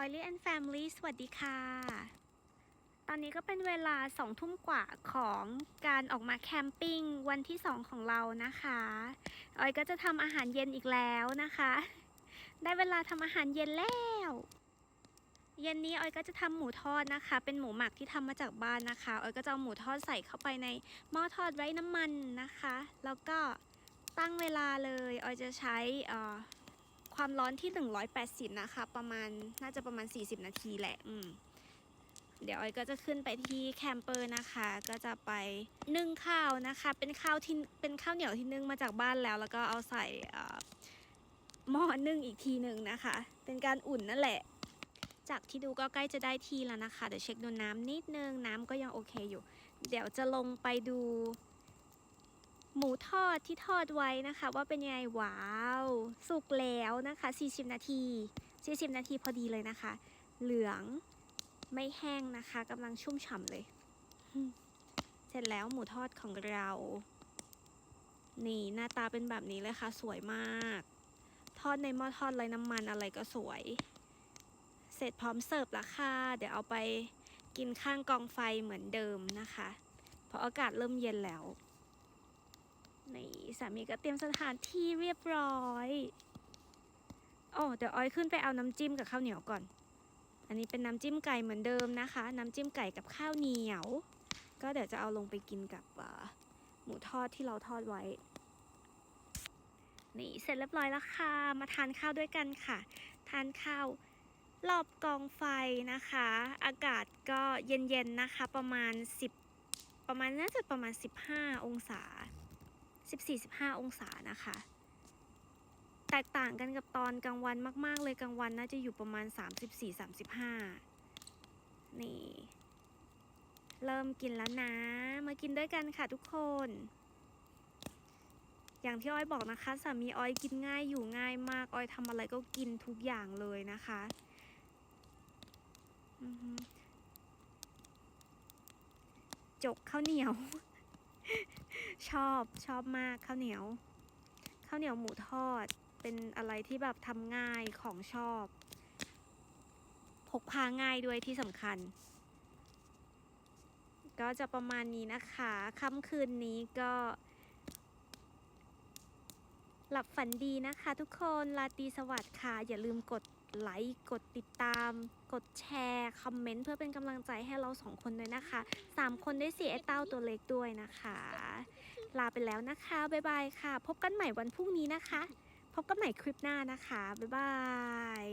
Oily and Family สวัสดีค่ะ ตอนนี้ก็เป็นเวลาสองทุ่มกว่าของการออกมาแคมปิ้งวันที่สองของเรานะคะออยก็จะทำอาหารเย็นอีกแล้วนะคะ ได้เวลาทำอาหารเย็นแล้ว เย็นนี้ออยก็จะทำหมูทอดนะคะ เป็นหมูหมักที่ทำมาจากบ้านนะคะออยก็จะเอาหมูทอดใส่เข้าไปในหม้อทอดไร้น้ำมันนะคะ แล้วก็ตั้งเวลาเลยออยจะใช้อ่อ ความร้อนที่ 180 นะคะ ประมาณน่าจะประมาณ 40 นาทีแหละอืมเดี๋ยวออยก็จะขึ้นไปที่แคมเปอร์นะคะ ก็จะไปนึ่งข้าวนะคะ เป็นข้าวที่เป็นข้าวเหนียวที่นึ่งมาจากบ้านแล้ว แล้วก็เอาใส่หม้อนึ่งอีกทีหนึ่งนะคะ เป็นการอุ่นนั่นแหละ จากที่ดูก็ใกล้จะได้ทีแล้วนะคะ เดี๋ยวเช็คดูน้ำนิดนึง น้ำก็ยังโอเคอยู่ เดี๋ยวจะลงไปดู หมูทอดที่ทอดไว้นะคะ ว่าเป็นยังไงว้าว สุกแล้วนะคะ 40 นาที 40 นาทีพอดีเลยนะคะ เหลืองไม่แห้งนะคะกำลังชุ่มฉ่ำเลย เสร็จแล้วหมูทอดของเรา นี่หน้าตาเป็นแบบนี้เลยค่ะ สวยมาก ทอดในหม้อทอดไร้น้ำมันอะไรก็สวย เสร็จพร้อมเสิร์ฟแล้วค่ะ เดี๋ยวเอาไปกินข้างกองไฟเหมือนเดิมนะคะ เพราะอากาศเริ่มเย็นแล้ว นี่สามีก็เตรียมสถานที่เรียบร้อยโอ้เดี๋ยวออยขึ้นไปเอาน้ำจิ้มกับข้าวเหนียวก่อน อันนี้เป็นน้ำจิ้มไก่เหมือนเดิมนะคะ น้ำจิ้มไก่กับข้าวเหนียว ก็เดี๋ยวจะเอาลงไปกินกับหมูทอดที่เราทอดไว้ นี่เสร็จเรียบร้อยแล้วค่ะ มาทานข้าวด้วยกันค่ะ ทานข้าวรอบกองไฟนะคะ อากาศก็เย็นๆนะคะ ประมาณ 10 ประมาณน่าจะประมาณ 15 องศา 14-15 องศานะคะ แตกต่างกันกับตอนกลางวันมาก ๆ เลยกลางวันน่าจะอยู่ประมาณ 34-35 นี่ เริ่มกินแล้วนะ มากินด้วยกันค่ะทุกคน อย่างที่อ้อยบอกนะคะสามีอ้อยกินง่ายอยู่ง่ายมาก อ้อยทำอะไรก็กินทุกอย่างเลยนะคะจกข้าวเหนียว ชอบชอบมากข้าวเหนียว ข้าวเหนียวหมูทอดเป็นอะไรที่แบบทำง่ายของชอบ พกพาง่ายด้วยที่สำคัญ ก็จะประมาณนี้นะคะค่ำคืนนี้ก็ หลับฝันดีนะคะทุกคนลาตรีสวัสดิ์ค่ะ อย่าลืมกด ไลค์กดติดตาม กดแชร์คอมเมนต์เพื่อเป็นกำลังใจให้เราสองคนด้วยนะคะสามคนได้เสียไอเต้าตัวเล็กด้วยนะคะ ลาไปแล้วนะคะ บ๊ายบายค่ะ พบกันใหม่วันพรุ่งนี้นะคะ พบกันใหม่คลิปหน้านะคะ บ๊ายบาย